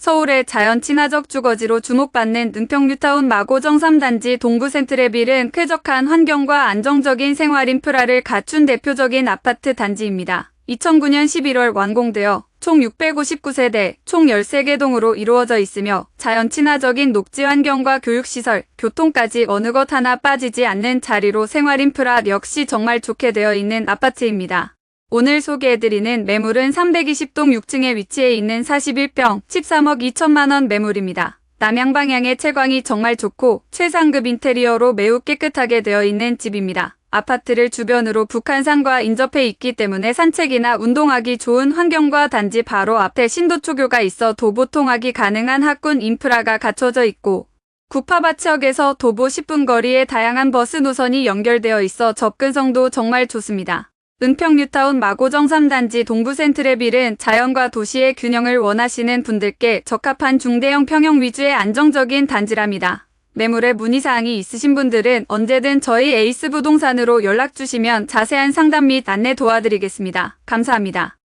서울의 자연 친화적 주거지로 주목받는 은평 뉴타운 마고정 3단지 동부 센트레빌은 쾌적한 환경과 안정적인 생활 인프라를 갖춘 대표적인 아파트 단지입니다. 2009년 11월 완공되어 총 659세대, 총 13개 동으로 이루어져 있으며 자연 친화적인 녹지 환경과 교육시설, 교통까지 어느 것 하나 빠지지 않는 자리로 생활 인프라 역시 정말 좋게 되어 있는 아파트입니다. 오늘 소개해드리는 매물은 320동 6층에 위치해 있는 41평 13억 2천만 원 매물입니다. 남향 방향의 채광이 정말 좋고 최상급 인테리어로 매우 깨끗하게 되어 있는 집입니다. 아파트를 주변으로 북한산과 인접해 있기 때문에 산책이나 운동하기 좋은 환경과 단지 바로 앞에 신도초교가 있어 도보 통학이 가능한 학군 인프라가 갖춰져 있고 구파바치역에서 도보 10분 거리에 다양한 버스 노선이 연결되어 있어 접근성도 정말 좋습니다. 은평 뉴타운 마고정 3단지 동부 센트레빌은 자연과 도시의 균형을 원하시는 분들께 적합한 중대형 평형 위주의 안정적인 단지랍니다. 매물에 문의사항이 있으신 분들은 언제든 저희 에이스 부동산으로 연락 주시면 자세한 상담 및 안내 도와드리겠습니다. 감사합니다.